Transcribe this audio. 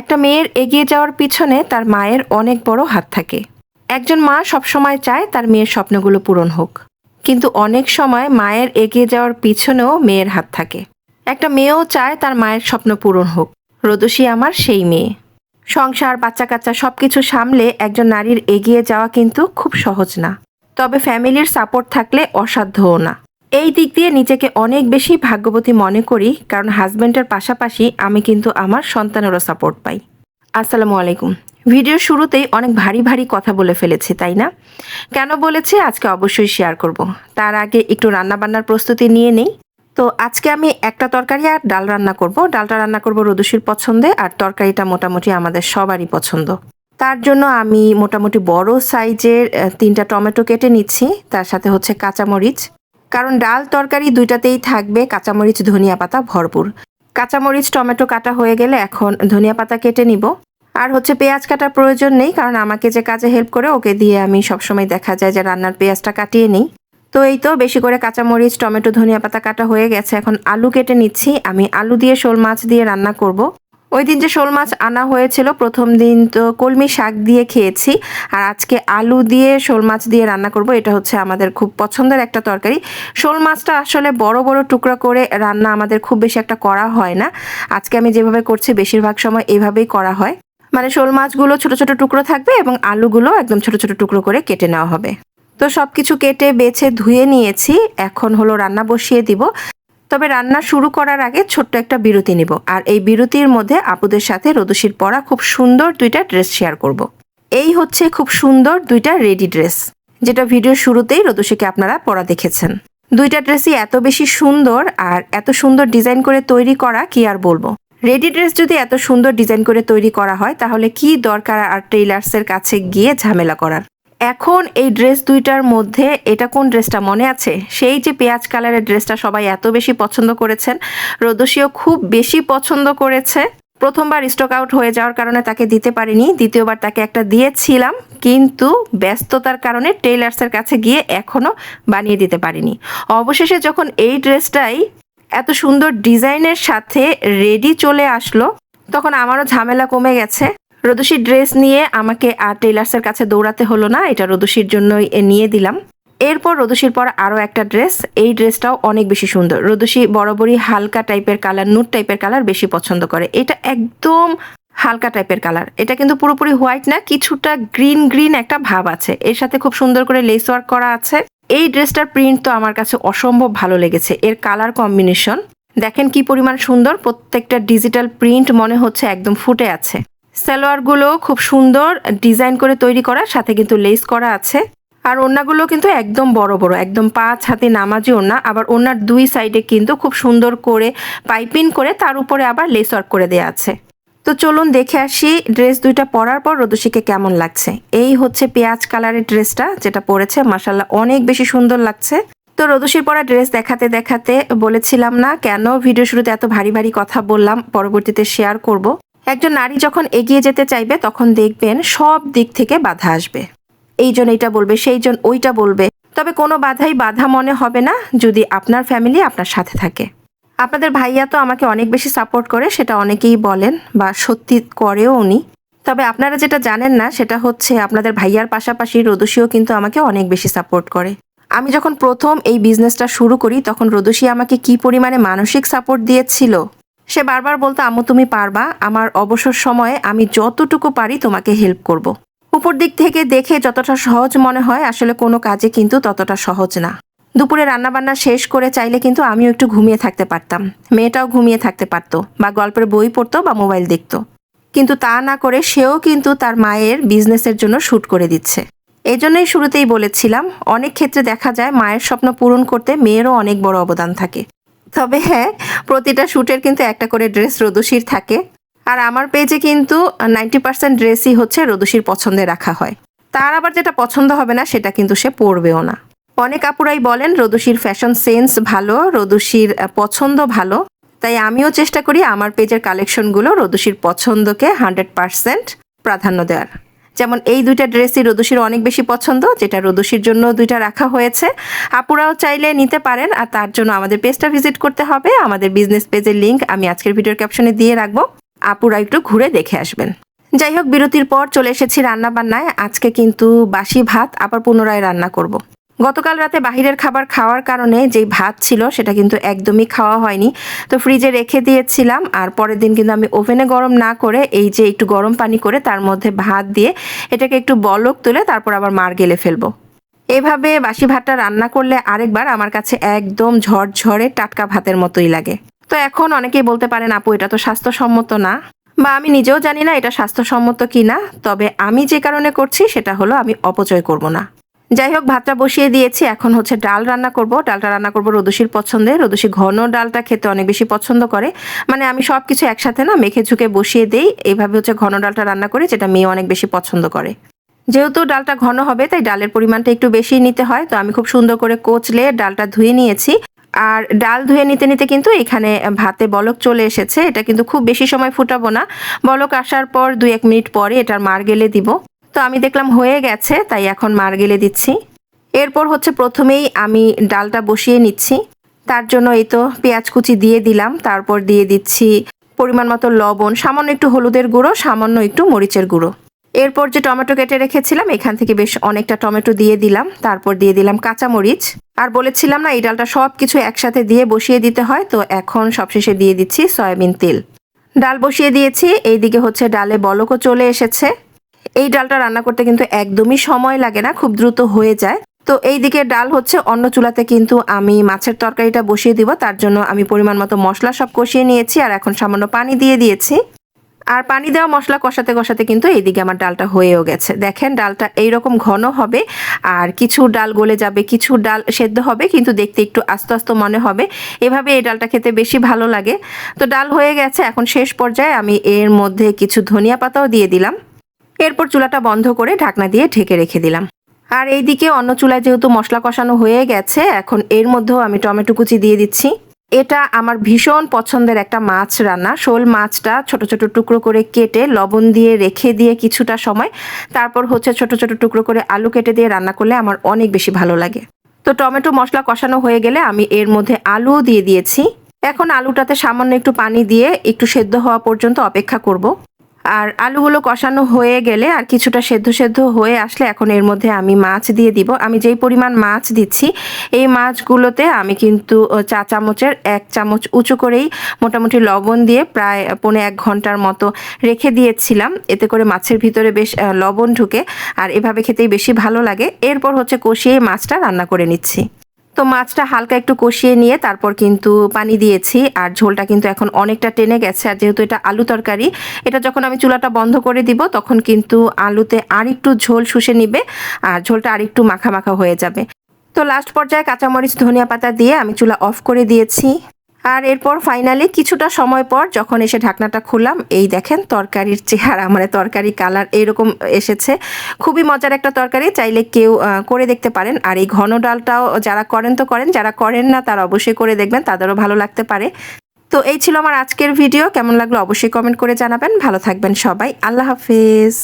একটা মেয়ের এগিয়ে যাওয়ার পিছনে তার মায়ের অনেক বড় হাত থাকে। একজন মা সবসময় চায় তার মেয়ের স্বপ্নগুলো পূরণ হোক। কিন্তু অনেক সময় মায়ের এগিয়ে যাওয়ার পিছনেও মেয়ের হাত থাকে। একটা মেয়েও চায় তার মায়ের স্বপ্ন পূরণ হোক। রোদসী আমার সেই মেয়ে। সংসার বাচ্চা কাচ্চা সব কিছু সামলে একজন নারীর এগিয়ে যাওয়া কিন্তু খুব সহজ না। তবে ফ্যামিলির সাপোর্ট থাকলে অসাধ্যও না। এই দিক দিয়ে নিজেকে অনেক বেশি ভাগ্যবতী মনে করি, কারণ হাজব্যান্ডের পাশাপাশি আমি কিন্তু আমার সন্তানেরও সাপোর্ট পাই। আসসালামু আলাইকুম। ভিডিওর শুরুতেই অনেক ভারী ভারী কথা বলে ফেলেছি, তাই না? কেন বলেছি? আজকে অবশ্যই শেয়ার করব। তার আগে একটু রান্নাবান্নার প্রস্তুতি নিয়ে নেই। তো আজকে আমি একটা তরকারি আর ডাল রান্না করব। ডালটা রান্না করব রদুশির পছন্দে, আর তরকারিটা মোটামুটি আমাদের সবারই পছন্দ। তার জন্য আমি মোটামুটি বড় সাইজের তিনটা টমেটো কেটে নিচ্ছি। তার সাথে হচ্ছে কাঁচামরিচ কারণ ডাল তরকারি দুইটাতেই থাকবে, কাঁচামরিচ ধনিয়া পাতা ভরপুর। কাঁচামরিচ, টমেটো কাটা হয়ে গেলে এখন ধনিয়া পাতা কেটে নিব। আর হচ্ছে পেঁয়াজ কাটার প্রয়োজন নেই, কারণ আমাকে যে কাজে হেল্প করে ওকে দিয়ে আমি সবসময় দেখা যায় যে রান্নার পেঁয়াজটা কাটিয়ে নিই। তো এই তো বেশি করে কাঁচামরিচ, টমেটো ধনিয়া পাতা কাটা হয়ে গেছে। এখন আলু কেটে নিচ্ছি। আমি আলু দিয়ে শোল মাছ দিয়ে রান্না করব। ওই দিন যে শোল মাছ আনা হয়েছিল, প্রথম দিন তো কলমি শাক দিয়ে খেয়েছি। আর আজকে আলু দিয়ে শোল মাছ দিয়ে রান্না করব, এটা হচ্ছে আমাদের খুব পছন্দের একটা তরকারি। শোল মাছটা আসলে বড় বড় টুকরা করে রান্না আমাদের খুব বেশি একটা করা হয় না। আজকে আমি যেভাবে করছি, বেশিরভাগ সময় এভাবেই করা হয়। মানে শোল মাছগুলো ছোট ছোট টুকরো থাকবে এবং আলুগুলো একদম ছোট ছোট টুকরো করে কেটে নেওয়া হবে। তো সব কিছু কেটে, বেছে, ধুয়ে নিয়েছি। এখন হলো রান্না বসিয়ে দিব। তবে রান্না শুরু করার আগে ছোট্ট একটা বিরতি নিব। আর এই বিরতির মধ্যে আপুদের সাথে রদুশির পরা খুব সুন্দর দুইটা ড্রেস শেয়ার করব। এই হচ্ছে খুব সুন্দর দুইটা রেডি ড্রেস, যেটা ভিডিওর শুরুতেই রদুশিকে আপনারা পরা দেখেছেন। দুইটা ড্রেসই এত বেশি সুন্দর আর এত সুন্দর ডিজাইন করে তৈরি করা কি আর বলব? রেডি ড্রেস যদি এত সুন্দর ডিজাইন করে তৈরি করা হয়, তাহলে কি দরকার আর টেইলার্সের কাছে গিয়ে ঝামেলা করার? এখন এই ড্রেস দুইটার মধ্যে এটা কোন ড্রেসটা মনে আছে? সেই যে পেঁয়াজ কালারের ড্রেসটা সবাই এত বেশি পছন্দ করেছেন রোদসীও খুব বেশি পছন্দ করেছে। প্রথমবার স্টক আউট হয়ে যাওয়ার কারণে তাকে দিতে পারিনি, দ্বিতীয়বার তাকে একটা দিয়েছিলাম, কিন্তু ব্যস্ততার কারণে টেইলার্সের কাছে গিয়ে এখনও বানিয়ে দিতে পারিনি। অবশেষে যখন এই ড্রেসটাই এত সুন্দর ডিজাইনের সাথে রেডি চলে আসলো, তখন আমারও ঝামেলা কমে গেছে। রদুশির ড্রেস নিয়ে আমাকে আর টেইলার্সের কাছে দৌড়াতে হলো না, এটা রদুশির জন্যই নিয়ে দিলাম। এরপর রদুশির পর আরও একটা ড্রেস, এই ড্রেসটাও অনেক বেশি সুন্দর। রদুশি বরাবরই হালকা টাইপের কালার, নুট টাইপের কালার বেশি পছন্দ করে। এটা একদম হালকা টাইপের কালার। এটা কিন্তু পুরোপুরি হোয়াইট না, কিছুটা গ্রিন গ্রিন একটা ভাব আছে। এর সাথে খুব সুন্দর করে লেস ওয়ার্ক করা আছে। এই ড্রেসটার প্রিন্ট তো আমার কাছে অসম্ভব ভালো লেগেছে। এর কালার কম্বিনেশন, দেখেন কি পরিমাণ সুন্দর। প্রত্যেকটা ডিজিটাল প্রিন্ট মনে হচ্ছে একদম ফুটে আছে। সালোয়ারগুলো খুব সুন্দর ডিজাইন করে তৈরি করা সাথে কিন্তু লেস করা আছে। আর ওড়নাগুলো কিন্তু একদম বড় বড়, একদম পাঁচ হাতে নামাজি ওড়না। আবার ওনার দুই সাইডে কিন্তু খুব সুন্দর করে পাইপিং করে তার উপরে আবার লেস ওয়ার্ক করে দেওয়া আছে। তো চলুন দেখে আসি ড্রেস দুইটা পরার পর রদুশিকে কেমন লাগছে। এই হচ্ছে পেঁয়াজ কালারের ড্রেসটা, যেটা পরেছে। মাসাল্লাহ অনেক বেশি সুন্দর লাগছে। তো রদুশির পরা ড্রেস দেখাতে দেখাতে বলেছিলাম না, কেন ভিডিও শুরুতে এত ভারী ভারী কথা বললাম, পরবর্তীতে শেয়ার করব। একজন নারী যখন এগিয়ে যেতে চাইবে, তখন দেখবেন সব দিক থেকে বাধা আসবে। এইজন এইটা বলবে সেইজন ওইটা বলবে। তবে কোনো বাধাই বাধা মনে হবে না যদি আপনার ফ্যামিলি আপনার সাথে থাকে। আপনাদের ভাইয়া তো আমাকে অনেক বেশি সাপোর্ট করে, সেটা অনেকেই বলেন বা সত্যি করেও উনি। তবে আপনারা যেটা জানেন না, সেটা হচ্ছে আপনাদের ভাইয়ার পাশাপাশি রদুষিও কিন্তু আমাকে অনেক বেশি সাপোর্ট করে। আমি যখন প্রথম এই বিজনেসটা শুরু করি, তখন রদুষি আমাকে কি পরিমাণে মানসিক সাপোর্ট দিয়েছিল সে বারবার বলতো, আম্মু, তুমি পারবা। আমার অবসর সময়ে আমি যতটুকু পারি তোমাকে হেল্প করব। উপর দিক থেকে দেখে যতটা সহজ মনে হয়, আসলে কোনো কাজে কিন্তু ততটা সহজ না। দুপুরে রান্নাবান্না শেষ করে চাইলে কিন্তু আমিও একটু ঘুমিয়ে থাকতে পারতাম। মেয়েটাও ঘুমিয়ে থাকতে পারতো বা গল্পের বই পড়তো বা মোবাইল দেখতো। কিন্তু তা না করে সেও কিন্তু তার মায়ের বিজনেসের জন্য শ্যুট করে দিচ্ছে। এই জন্যই শুরুতেই বলেছিলাম, অনেক ক্ষেত্রে দেখা যায় মায়ের স্বপ্ন পূরণ করতে মেয়েরও অনেক বড় অবদান থাকে। তবে হ্যাঁ প্রতিটা শ্যুটের কিন্তু একটা করে ড্রেস রদুশির থাকে। আর আমার পেজে কিন্তু নাইনটি পার্সেন্ট ড্রেসই হচ্ছে রদুশির পছন্দে রাখা হয়। তার আবার যেটা পছন্দ হবে না, সেটা কিন্তু সে পরবেও না। অনেক আপুরাই বলেন, রদুশির ফ্যাশন সেন্স ভালো, রদুশির পছন্দ ভালো। তাই আমিও চেষ্টা করি আমার পেজের কালেকশনগুলো রদুশির পছন্দকে হান্ড্রেড পার্সেন্ট প্রাধান্য দেওয়ার। যেমন এই দুইটা ড্রেসই রদুশির অনেক বেশি পছন্দ, যেটা রদুশির জন্য দুইটা রাখা হয়েছে। আপুরাও চাইলে নিতে পারেন, আর তার জন্য আমাদের পেজটা ভিজিট করতে হবে। আমাদের বিজনেস পেজের লিঙ্ক আমি আজকের ভিডিওর ক্যাপশনে দিয়ে রাখব। আপুরা একটু ঘুরে দেখে আসবেন। যাই হোক, বিরতির পর চলে এসেছি রান্না বান্নায় আজকে কিন্তু বাসি ভাত, আবার পুনরায় রান্না করব। গতকাল রাতে বাহিরের খাবার খাওয়ার কারণে যেই ভাত ছিল সেটা কিন্তু একদমই খাওয়া হয়নি। তো ফ্রিজে রেখে দিয়েছিলাম আর পরের দিন কিন্তু আমি ওভেনে গরম না করে এই যে একটু গরম পানি করে তার মধ্যে ভাত দিয়ে এটাকে একটু বলক তুলে তারপর আবার মার গেলে ফেলব। এভাবে বাসি ভাতটা রান্না করলে আরেকবার আমার কাছে একদম ঝরঝরে টাটকা ভাতের মতোই লাগে। তো এখন অনেকেই বলতে পারেন, আপু, এটা তো স্বাস্থ্যসম্মত না। বা, আমি নিজেও জানি না এটা স্বাস্থ্যসম্মত কি না তবে আমি যে কারণে করছি সেটা হলো আমি অপচয় করব না। যাই হোক ভাতটা বসিয়ে দিয়েছি। এখন হচ্ছে ডাল রান্না করব। ডালটা রান্না করব রদুশির পছন্দে। রদুশি ঘন ডালটা খেতে অনেক বেশি পছন্দ করে। মানে আমি সব কিছু একসাথে না মেখে ঝুঁকে বসিয়ে দেই। এইভাবে হচ্ছে ঘন ডালটা রান্না করি, যেটা মেয়ে অনেক বেশি পছন্দ করে। যেহেতু ডালটা ঘন হবে, তাই ডালের পরিমাণটা একটু বেশি নিতে হয়। তো আমি খুব সুন্দর করে কোচলে ডালটা ধুয়ে নিয়েছি। আর ডাল ধুয়ে নিতে নিতে কিন্তু এখানে ভাতে বলক চলে এসেছে। এটা কিন্তু খুব বেশি সময় ফুটাবো না। বলক আসার পর দুই এক মিনিট পরে এটার মার গেলে দিব। তো আমি দেখলাম হয়ে গেছে, তাই এখন মার গেলে দিচ্ছি। এরপর হচ্ছে প্রথমেই আমি ডালটা বসিয়ে নিচ্ছি। তার জন্য এই তো পেঁয়াজ কুচি দিয়ে দিলাম, তারপর দিয়ে দিচ্ছি পরিমাণ মতো লবণ, সামান্য একটু হলুদের গুঁড়ো, সামান্য একটু মরিচের গুঁড়ো। এরপর যে টমেটো কেটে রেখেছিলাম, এখান থেকে বেশ অনেকটা টমেটো দিয়ে দিলাম, তারপর দিয়ে দিলাম কাঁচামরিচ। আর বলেছিলাম না, এই ডালটা সব কিছু একসাথে দিয়ে বসিয়ে দিতে হয়, তো এখন সবশেষে দিয়ে দিচ্ছি সয়াবিন তেল। ডাল বসিয়ে দিয়েছি, এইদিকে হচ্ছে ডালে বলকও চলে এসেছে। এই ডালটা রান্না করতে কিন্তু একদমই সময় লাগে না, খুব দ্রুত হয়ে যায়। তো এই দিকে ডাল হচ্ছে অন্য চুলাতে কিন্তু আমি মাছের তরকারিটা বসিয়ে দিব, তার জন্য আমি পরিমাণ মতো মশলা সব কষিয়ে নিয়েছি আর এখন সামান্য পানি দিয়ে দিয়েছি। আর পানি দেওয়া মশলা কষাতে কষাতে কিন্তু এইদিকে আমার ডালটা হয়েও গেছে। দেখেন ডালটা এইরকম ঘন হবে আর কিছু ডাল গলে যাবে, কিছু ডাল সেদ্ধ হবে, কিন্তু দেখতে একটু আস্তে আস্তে মনে হবে। এভাবে এই ডালটা খেতে বেশি ভালো লাগে। তো ডাল হয়ে গেছে, এখন শেষ পর্যায়ে আমি এর মধ্যে কিছু ধনিয়া পাতাও দিয়ে দিলাম। এরপর চুলাটা বন্ধ করে ঢাকনা দিয়ে ঢেকে রেখে দিলাম। আর এইদিকে অন্য চুলায় যেহেতু মশলা কষানো হয়ে গেছে, এখন এর মধ্যেও আমি টমেটো কুচি দিয়ে দিচ্ছি। এটা আমার ভীষণ পছন্দের একটা মাছ রান্না। শোল মাছটা ছোট ছোট টুকরো করে কেটে লবণ দিয়ে রেখে দিয়ে কিছুটা সময়, তারপর হচ্ছে ছোট ছোট টুকরো করে আলু কেটে দিয়ে রান্না করলে আমার অনেক বেশি ভালো লাগে। তো টমেটো মশলা কষানো হয়ে গেলে আমি এর মধ্যে আলুও দিয়ে দিয়েছি। এখন আলুটাতে সামান্য একটু পানি দিয়ে একটু সেদ্ধ হওয়া পর্যন্ত অপেক্ষা করব। আর আলুগুলো কষানো হয়ে গেলে আর কিছুটা সেদ্ধ সেদ্ধ হয়ে আসলে এখন এর মধ্যে আমি মাছ দিয়ে দিব। আমি যেই পরিমাণ মাছ দিচ্ছি, এই মাছগুলোতে আমি কিন্তু চা চামচের এক চামচ উঁচু করেই মোটামুটি লবণ দিয়ে প্রায় পৌনে এক ঘণ্টার মতো রেখে দিয়েছিলাম। এতে করে মাছের ভিতরে বেশ লবণ ঢুকে আর এভাবে খেতেই বেশি ভালো লাগে। এরপর হচ্ছে কষিয়ে মাছটা রান্না করে নিচ্ছি। তো মাছটা হালকা একটু কষিয়ে নিয়ে তারপর কিন্তু পানি দিয়েছি, আর ঝোলটা কিন্তু এখন অনেকটা টেনে গেছে। আর যেহেতু এটা আলু তরকারি, এটা যখন আমি চুলাটা বন্ধ করে দিব, তখন কিন্তু আলুতে আর একটু ঝোল শুষে নিবে, আর ঝোলটা আর একটু মাখা মাখা হয়ে যাবে। তো লাস্ট পর্যায়ে কাঁচামরিচ, ধনিয়া পাতা দিয়ে আমি চুলা অফ করে দিয়েছি। আর এরপর ফাইনালি কিছুটা সময় পর যখন এসে ঢাকনাটা খুললাম, এই দেখেন তরকারির চেহারা মানে তরকারি কালার এইরকম এসেছে। খুবই মজার একটা তরকারি, চাইলে কেউ করে দেখতে পারেন। আর এই ঘন ডালটাও যারা করেন তো করেন, যারা করেন না তারা অবশ্যই করে দেখবেন, তাদেরও ভালো লাগতে পারে। তো এই ছিল আমার আজকের ভিডিও কেমন লাগল অবশ্যই কমেন্ট করে জানাবেন। ভালো থাকবেন সবাই, আল্লাহ হাফিজ।